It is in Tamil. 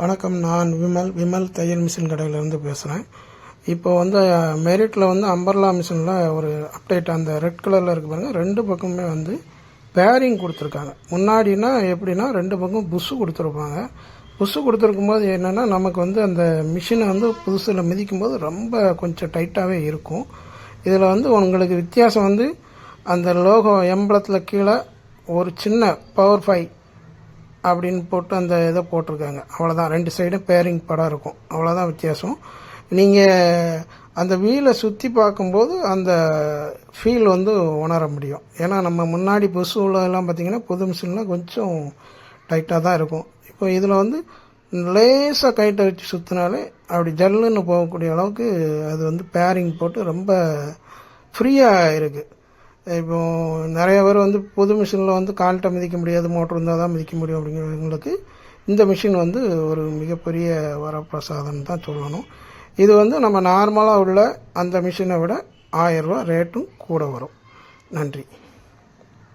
வணக்கம் நான் விமல். விமல் தையல் மிஷின் கடையிலேருந்து பேசுகிறேன் இப்போ வந்து மெரிட்டில் வந்து அம்பர்லா மிஷினில் ஒரு அப்டேட் அந்த ரெட் கலரில் இருக்கு பாருங்கள் ரெண்டு பக்கமுமே வந்து பேரிங் கொடுத்துருக்காங்க. முன்னாடினா எப்படின்னா ரெண்டு பக்கம் புஷ்ஷு கொடுத்துருப்பாங்க. புஷ்ஷு கொடுத்துருக்கும் போது என்னென்னா நமக்கு வந்து அந்த மிஷினை வந்து புதுசில் மிதிக்கும் போது ரொம்ப கொஞ்சம் டைட்டாகவே இருக்கும். இதில் வந்து உங்களுக்கு வித்தியாசம் வந்து அந்த லோகோ எம்பளத்தில் கீழே ஒரு சின்ன பவர் ஃபைவ் அப்படின்னு போட்டு அந்த இதை போட்டிருக்காங்க. அவ்வளோதான் ரெண்டு சைடும் பேரிங் படம் இருக்கும். அவ்வளோதான் வித்தியாசம். நீங்கள் அந்த வீலை சுற்றி பார்க்கும்போது அந்த ஃபீல் வந்து உணர முடியும். ஏன்னா நம்ம முன்னாடி புதுசு உள்ளதெல்லாம் பார்த்திங்கன்னா புது மிஷின்லாம் கொஞ்சம் டைட்டாக தான் இருக்கும். இப்போ இதில் வந்து லேசாக கைட்டை வச்சு சுற்றினாலே அப்படி ஜல்லுன்னு போகக்கூடிய அளவுக்கு அது வந்து பேரிங் போட்டு ரொம்ப ஃப்ரீயாக இருக்குது இப்போ நிறைய பேர் வந்து புது மிஷினில் வந்து கால்கிட்ட மிதிக்க முடியாது மோட்ரு இருந்தால் தான் மிதிக்க முடியும் அப்படிங்கிறவங்களுக்கு இந்த மிஷின் வந்து ஒரு மிகப்பெரிய வரப்பிரசாதம் தான் சொல்லணும். இது வந்து நம்ம நார்மலாக உள்ள அந்த மிஷினை விட ஆயிரரூவா ரேட்டும் கூட வரும். நன்றி.